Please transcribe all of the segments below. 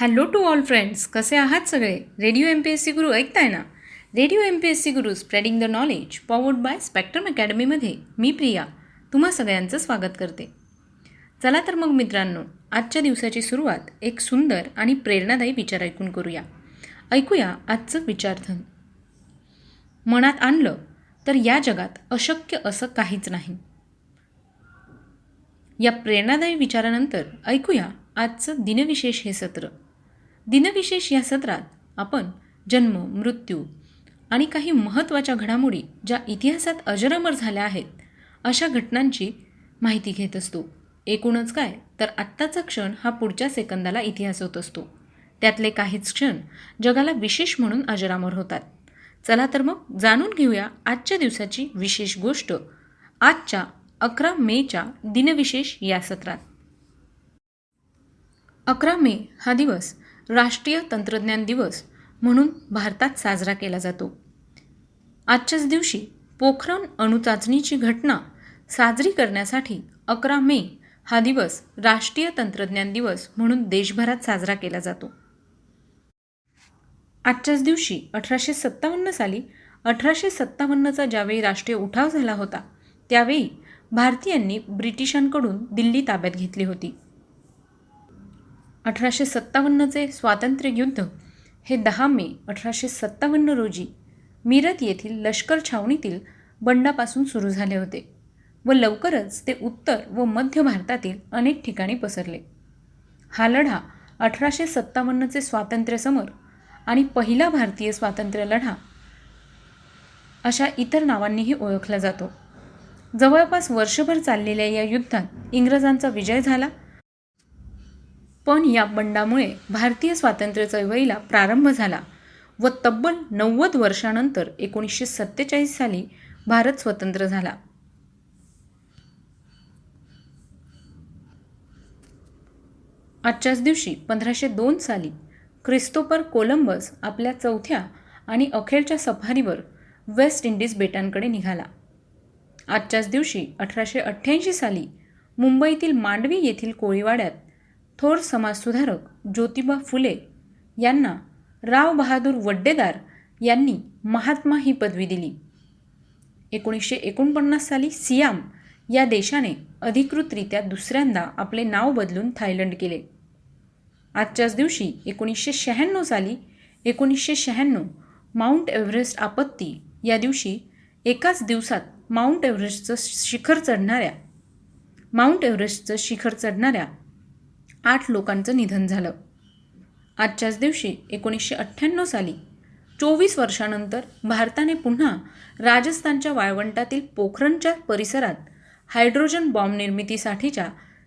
Hello to all friends कसे आहात सगळे? Radio M P S C guru ऐकताय ना? Radio M P S C guru spreading the knowledge powered by spectrum अकॅडमीमध्ये मी प्रिया तुम्हा सगळ्यांचं स्वागत करते. चला तर मग मित्रांनो आजच्या दिवसाची सुरुवात एक सुंदर आणि प्रेरणादायी विचार ऐकून करूया. ऐकूया आजचं विचारधन. मनात आणलं तर या जगात अशक्य असं काहीच नाही. या प्रेरणादायी विचारानंतर ऐकूया आजचं दिनविशेष हे सत्र. दिनविशेष या सत्रात आपण जन्म मृत्यू आणि काही महत्त्वाच्या घडामोडी ज्या इतिहासात अजरामर झाल्या आहेत अशा घटनांची माहिती घेत असतो. एकूणच काय तर आत्ताचा क्षण हा पुढच्या सेकंदाला इतिहास होत असतो. त्यातले काहीच क्षण जगाला विशेष म्हणून अजरामर होतात. चला तर मग जाणून घेऊया आजच्या दिवसाची विशेष गोष्ट आजच्या अकरा मेच्या दिनविशेष या सत्रात. अकरा मे हा दिवस राष्ट्रीय तंत्रज्ञान दिवस म्हणून भारतात साजरा केला जातो. आजच्याच दिवशी पोखरण अणुचाचणीची घटना साजरी करण्यासाठी अकरा मे हा दिवस राष्ट्रीय तंत्रज्ञान दिवस म्हणून देशभरात साजरा केला जातो. आजच्याच दिवशी अठराशे सत्तावन्न साली अठराशे सत्तावन्नचा ज्यावेळी राष्ट्रीय उठाव झाला होता त्यावेळी भारतीयांनी ब्रिटिशांकडून दिल्ली ताब्यात घेतली होती. अठराशे सत्तावन्नचे स्वातंत्र्य युद्ध. हे दहा मे अठराशे सत्तावन्न रोजी मिरत येथील लष्कर छावणीतील बंडापासून सुरू झाले होते व लवकरच ते उत्तर व मध्य भारतातील अनेक ठिकाणी पसरले. हा लढा अठराशे सत्तावन्नचे स्वातंत्र्यसमर आणि पहिला भारतीय स्वातंत्र्य लढा अशा इतर नावांनीही ओळखला जातो. जवळपास वर्षभर चाललेल्या या युद्धात इंग्रजांचा विजय झाला पण या बंडामुळे भारतीय स्वातंत्र्य चळवळीला प्रारंभ झाला व तब्बल नव्वद वर्षानंतर एकोणीसशे सत्तेचाळीस साली भारत स्वतंत्र झाला. आजच्याच दिवशी पंधराशे दोन साली क्रिस्तोपर कोलंबस आपल्या चौथ्या आणि अखेरच्या सफारीवर वेस्ट इंडिज बेटांकडे निघाला. आजच्याच दिवशी अठराशे अठ्ठ्याऐंशी साली मुंबईतील मांडवी येथील कोळीवाड्यात थोर समाजसुधारक ज्योतिबा फुले यांना राव बहादूर वड्डेदार यांनी महात्मा ही पदवी दिली. एकोणीसशे एकोणपन्नास साली सियाम या देशाने अधिकृतरित्या दुसऱ्यांदा आपले नाव बदलून थायलंड केले. आजच्याच दिवशी एकोणीसशे शहाण्णव साली एकोणीसशे शहाण्णव माउंट एव्हरेस्ट आपत्ती या दिवशी एकाच दिवसात माउंट एव्हरेस्टचं शिखर चढणाऱ्या माउंट एव्हरेस्टचं शिखर चढणाऱ्या आठ लोकांचं निधन झालं. आजच्याच दिवशी एकोणीसशे अठ्ठ्याण्णव साली चोवीस वर्षानंतर भारताने पुन्हा राजस्थानच्या वाळवंटातील पोखरणच्या परिसरात हायड्रोजन बॉम्ब निर्मितीसाठीच्या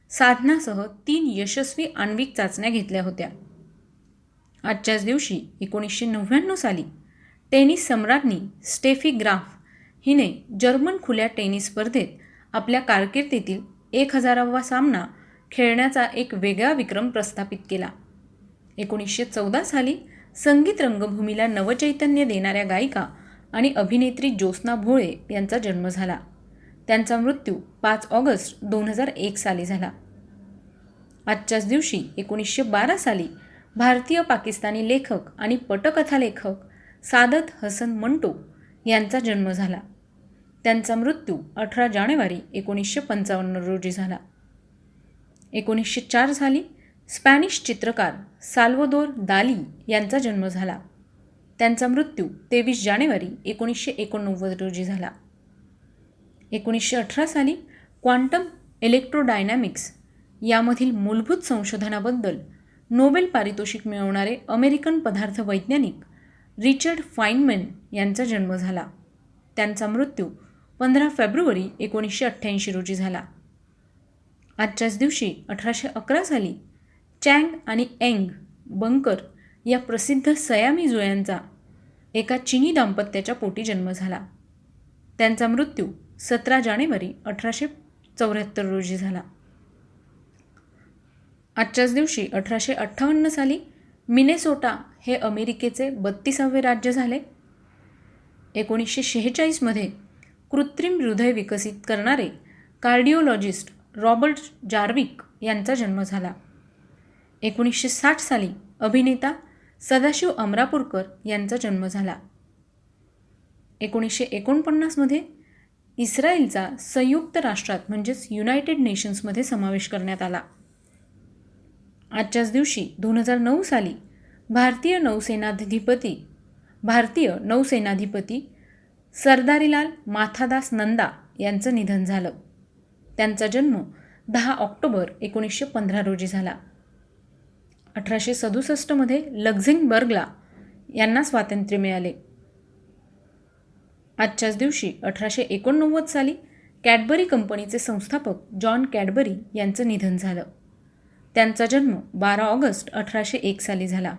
साधनासह तीन यशस्वी आण्विक चाचण्या घेतल्या होत्या. आजच्याच दिवशी एकोणीसशे नव्याण्णव साली टेनिस सम्राज्ञी स्टेफी ग्राफ हिने जर्मन खुल्या टेनिस स्पर्धेत आपल्या कारकिर्दीतील एक हजारावा सामना खेळण्याचा एक वेगळा विक्रम प्रस्थापित केला. एकोणीसशे चौदा साली संगीत रंगभूमीला नवचैतन्य देणाऱ्या गायिका आणि अभिनेत्री ज्योत्स्ना भोळे यांचा जन्म झाला. त्यांचा मृत्यू पाच ऑगस्ट दोन हजार एक साली झाला. आजच्याच दिवशी एकोणीसशे बारा साली भारतीय पाकिस्तानी लेखक आणि पटकथा लेखक सादत हसन मंटो यांचा जन्म झाला. त्यांचा मृत्यू अठरा जानेवारी एकोणीसशे पंचावन्न रोजी झाला. एकोणीसशे चार साली स्पॅनिश चित्रकार साल्वदोर दाली यांचा जन्म झाला. त्यांचा मृत्यू तेवीस जानेवारी एकोणीसशे एकोणनव्वद रोजी झाला. एकोणीसशे अठरा साली क्वांटम इलेक्ट्रोडायनॅमिक्स यामधील मूलभूत संशोधनाबद्दल नोबेल पारितोषिक मिळवणारे अमेरिकन पदार्थ वैज्ञानिक रिचर्ड फाईनमॅन यांचा जन्म झाला. त्यांचा मृत्यू पंधरा फेब्रुवारी एकोणीसशे अठ्ठ्याऐंशी रोजी झाला. आजच्याच दिवशी अठराशे अकरा साली चँग आणि एंग बंकर या प्रसिद्ध सयामी जुळ्यांचा एका चिनी दाम्पत्याच्या पोटी जन्म झाला. त्यांचा मृत्यू सतरा जानेवारी अठराशे चौऱ्याहत्तर रोजी झाला. आजच्याच दिवशी अठराशे अठ्ठावन्न साली मिनेसोटा हे अमेरिकेचे बत्तीसावे राज्य झाले. एकोणीसशे शेहेचाळीसमध्ये कृत्रिम हृदय विकसित करणारे कार्डिओलॉजिस्ट रॉबर्ट जार्विक यांचा जन्म झाला. एकोणीसशे साठ साली अभिनेता सदाशिव अमरापूरकर यांचा जन्म झाला. एकोणीसशे एकोणपन्नासमध्ये इस्रायलचा संयुक्त राष्ट्रात म्हणजेच युनायटेड नेशन्समध्ये समावेश करण्यात आला. आजच्याच दिवशी दोन हजार नऊ साली भारतीय नौसेनाधिपती भारतीय नौसेनाधिपती सरदारीलाल माथादास नंदा यांचं निधन झालं. त्यांचा जन्म दहा ऑक्टोबर एकोणीसशे पंधरा रोजी झाला. अठराशे सदुसष्टमध्ये लक्झिंगबर्गला यांना स्वातंत्र्य मिळाले. आजच्याच दिवशी अठराशे एकोणनव्वद साली कॅडबरी कंपनीचे संस्थापक जॉन कॅडबरी यांचं निधन झालं. त्यांचा जन्म बारा ऑगस्ट अठराशे एक साली झाला.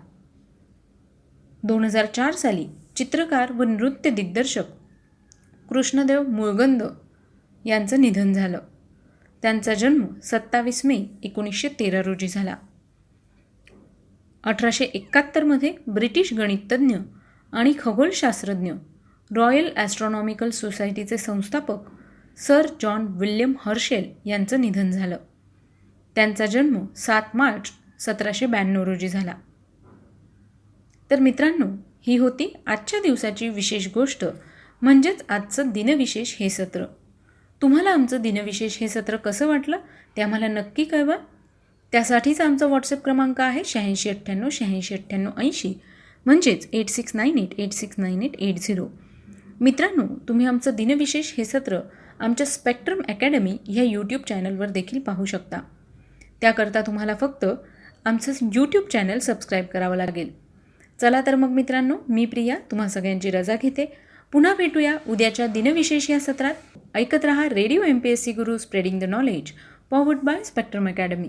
दोन हजार चार साली चित्रकार व नृत्य दिग्दर्शक कृष्णदेव मुळगंद यांचं निधन झालं. त्यांचा जन्म सत्तावीस मे एकोणीसशे तेरा रोजी झाला. अठराशे एकाहत्तरमध्ये ब्रिटिश गणिततज्ञ आणि खगोलशास्त्रज्ञ रॉयल ॲस्ट्रॉनॉमिकल सोसायटीचे संस्थापक सर जॉन विल्यम हर्शेल यांचं निधन झालं. त्यांचा जन्म सात मार्च सतराशे ब्याण्णव रोजी झाला. तर मित्रांनो ही होती आजच्या दिवसाची विशेष गोष्ट म्हणजेच आजचं दिनविशेष हे सत्र. तुम्हाला आमचं दिनविशेष हे सत्र कसं वाटलं ते आम्हाला नक्की कळवा. त्यासाठीच आमचा व्हॉट्सअप क्रमांक आहे शहाऐंशी अठ्ठ्याण्णव शहाऐंशी अठ्ठ्याण्णव ऐंशी. म्हणजेच eight six nine eight eight six nine eight eight zero मित्रांनो तुम्ही आमचं दिनविशेष हे सत्र आमच्या स्पेक्ट्रम अकॅडमी ह्या यूट्यूब चॅनलवर देखील पाहू शकता. त्याकरता तुम्हाला फक्त आमचं यूट्यूब चॅनल सबस्क्राईब करावं लागेल. चला तर मग मित्रांनो मी प्रिया तुम्हा सगळ्यांची रजा घेते. पुन्हा भेटूया उद्याच्या दिनविशेष या सत्रात. ऐकत रहा radio M P S C Guru spreading the knowledge powered by Spectrum academy